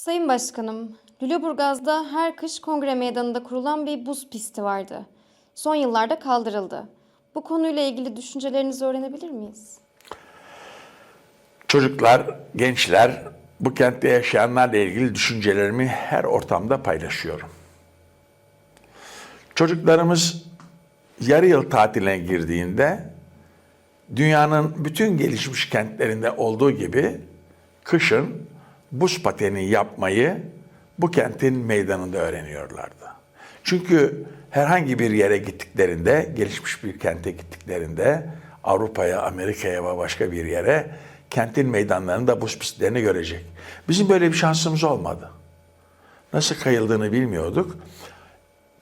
Sayın Başkanım, Lüleburgaz'da her kış kongre meydanında kurulan bir buz pisti vardı. Son yıllarda kaldırıldı. Bu konuyla ilgili düşüncelerinizi öğrenebilir miyiz? Çocuklar, gençler, bu kentte yaşayanlarla ilgili düşüncelerimi her ortamda paylaşıyorum. Çocuklarımız yarı yıl tatiline girdiğinde dünyanın bütün gelişmiş kentlerinde olduğu gibi kışın buz pateni yapmayı bu kentin meydanında öğreniyorlardı. Çünkü herhangi bir yere gittiklerinde, gelişmiş bir kente gittiklerinde Avrupa'ya, Amerika'ya ve başka bir yere kentin meydanlarında buz pistlerini görecek. Bizim böyle bir şansımız olmadı. Nasıl kayıldığını bilmiyorduk.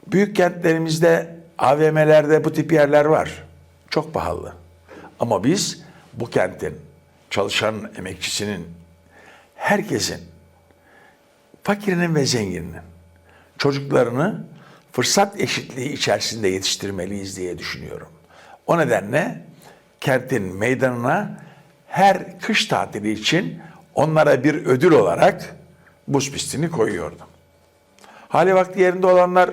Büyük kentlerimizde, AVM'lerde bu tip yerler var. Çok pahalı. Ama biz bu kentin, çalışan emekçisinin, herkesin, fakirinin ve zenginin çocuklarını fırsat eşitliği içerisinde yetiştirmeliyiz diye düşünüyorum. O nedenle kentin meydanına her kış tatili için onlara bir ödül olarak buz pistini koyuyordum. Hali vakti yerinde olanlar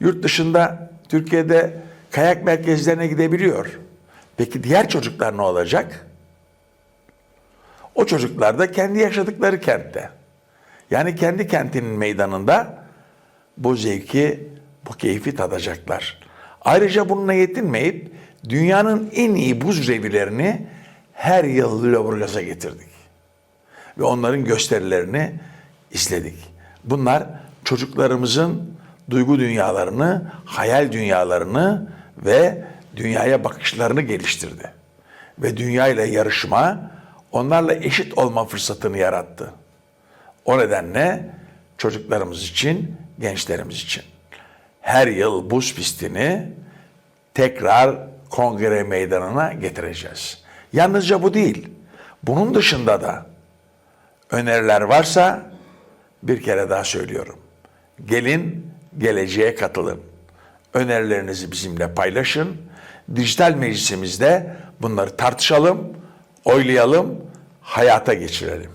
yurt dışında, Türkiye'de kayak merkezlerine gidebiliyor. Peki diğer çocuklar ne olacak? O çocuklar da kendi yaşadıkları kentte. Yani kendi kentinin meydanında bu zevki, bu keyfi tadacaklar. Ayrıca bununla yetinmeyip dünyanın en iyi buz revilerini her yıl Lüleburgaz'a getirdik. Ve onların gösterilerini izledik. Bunlar çocuklarımızın duygu dünyalarını, hayal dünyalarını ve dünyaya bakışlarını geliştirdi. Ve dünya ile yarışma, onlarla eşit olma fırsatını yarattı. O nedenle çocuklarımız için, gençlerimiz için her yıl buz pistini tekrar kongre meydanına getireceğiz. Yalnızca bu değil. Bunun dışında da öneriler varsa bir kere daha söylüyorum. Gelin geleceğe katılın. Önerilerinizi bizimle paylaşın. Dijital meclisimizde bunları tartışalım, oylayalım, hayata geçirelim.